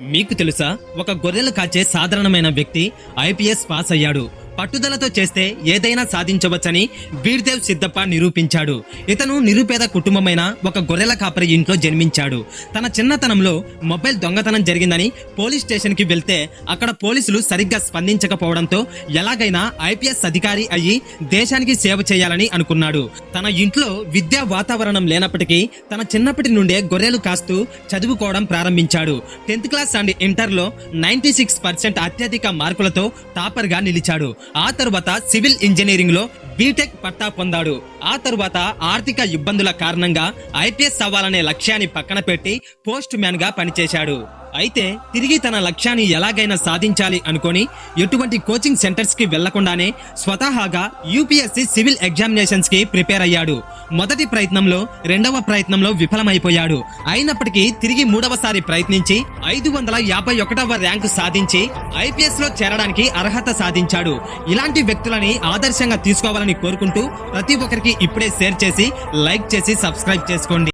మీకు తెలుసా ఒక గొర్రెలు కాచే సాధారణమైన వ్యక్తి ఐపీఎస్ పాస్ అయ్యాడు. పట్టుదలతో చేస్తే ఏదైనా సాధించవచ్చని వీర్దేవ్ సిద్ధప్ప నిరూపించాడు. ఇతను నిరుపేద కుటుంబమైన ఒక గొర్రెల కాపరి ఇంట్లో జన్మించాడు. తన చిన్నతనంలో మొబైల్ దొంగతనం జరిగిందని పోలీస్ స్టేషన్కి వెళ్తే అక్కడ పోలీసులు సరిగ్గా స్పందించకపోవడంతో ఎలాగైనా ఐపీఎస్ అధికారి అయ్యి దేశానికి సేవ చేయాలని అనుకున్నాడు. తన ఇంట్లో విద్యా వాతావరణం లేనప్పటికీ తన చిన్నప్పటి నుండే గొర్రెలు కాస్తూ చదువుకోవడం ప్రారంభించాడు. టెన్త్ క్లాస్ అండ్ ఇంటర్లో నైంటీ సిక్స్ పర్సెంట్ అత్యధిక మార్కులతో టాపర్గా నిలిచాడు. ఆ తరువాత సివిల్ ఇంజనీరింగ్లో బీటెక్ పట్టా పొందాడు. ఆ తరువాత ఆర్థిక ఇబ్బందుల కారణంగా ఐపీఎస్ అవ్వాలనే లక్ష్యాన్ని పక్కన పెట్టి పోస్ట్ మ్యాన్గా పనిచేశాడు. అయితే తిరిగి తన లక్ష్యాన్ని ఎలాగైనా సాధించాలి అనుకొని ఎటువంటి కోచింగ్ సెంటర్స్కి వెళ్ళకుండానే స్వతహాగా యూపీఎస్సీ సివిల్ ఎగ్జామినేషన్స్కి ప్రిపేర్ అయ్యాడు. మొదటి ప్రయత్నంలో రెండవ ప్రయత్నంలో విఫలమైపోయాడు. అయినప్పటికీ తిరిగి మూడవసారి ప్రయత్నించి ఐదు వందల యాభై ఒకటవ ర్యాంకు సాధించి ఐపీఎస్లో చేరడానికి అర్హత సాధించాడు. ఇలాంటి వ్యక్తులని ఆదర్శంగా తీసుకోవాలని కోరుకుంటూ ప్రతి ఒక్కరికి ఇప్పుడే షేర్ చేసి లైక్ చేసి సబ్స్క్రైబ్ చేసుకోండి.